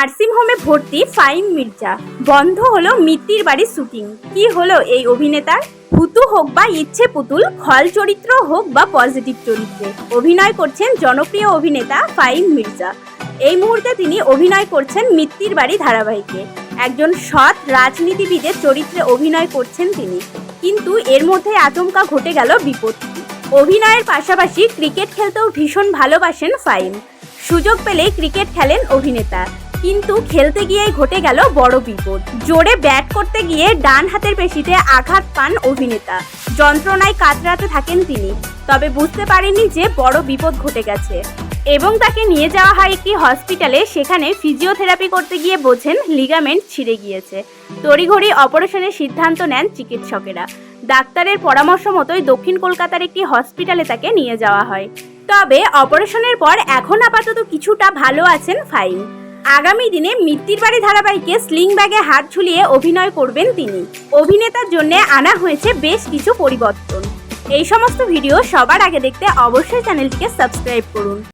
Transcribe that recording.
Nursing হোমে ভর্তি ফাইম মির্জা। বন্ধ হলো মিত্তির বাড়ির শুটিং। কি হলো এই অভিনেতার? ভুতু হোক বা ইচ্ছে পুতুল, খল চরিত্র হোক বা পজিটিভ চরিত্রে। অভিনয় করছেন জনপ্রিয় অভিনেতা ফাইম মির্জা। এই মুহূর্তে তিনি অভিনয় করছেন মিত্তির বাড়ি ধারাবাহিকে। একজন সৎ রাজনীতিবিদের চরিত্রে অভিনয় করছেন তিনি। কিন্তু এর মধ্যে আচমকা ঘটে গেল বিপত্তি। অভিনয়ের পাশাপাশি ক্রিকেট খেলতেও ভীষণ ভালোবাসেন ফাইম। সুযোগ পেলেই ক্রিকেট খেলেন অভিনেতা। কিন্তু খেলতে গিয়েই ঘটে গেল বড় বিপদ। জোরে ব্যাট করতে গিয়ে ডান হাতের পেশিতে আঘাত পান অভিনেতা। যন্ত্রণায় কাতরাতে থাকেন তিনি, তবে বুঝতে পারেননি যে বড় বিপদ ঘটে গেছে। এবং তাকে নিয়ে যাওয়া হয় একটি হসপিটালে, সেখানে ফিজিওথেরাপি করতে গিয়ে বোঝেন লিগামেন্ট ছিঁড়ে গিয়েছে। তড়িঘড়ি অপারেশনের সিদ্ধান্ত নেন চিকিৎসকেরা। ডাক্তারের পরামর্শ মতোই দক্ষিণ কলকাতার একটি হসপিটালে তাকে নিয়ে যাওয়া হয়। তবে অপারেশনের পর এখন আপাতত কিছুটা ভালো আছেন ফাইন। আগামী দিনে মৃত্যুর বাড়ি ধারাবাহিকে স্লিং ব্যাগে হাত ঝুলিয়ে অভিনয় করবেন তিনি। অভিনেতার জন্য আনা হয়েছে বেশ কিছু পরিবর্তন। এই সমস্ত ভিডিও সবার আগে দেখতে অবশ্যই চ্যানেলটিকে সাবস্ক্রাইব করুন।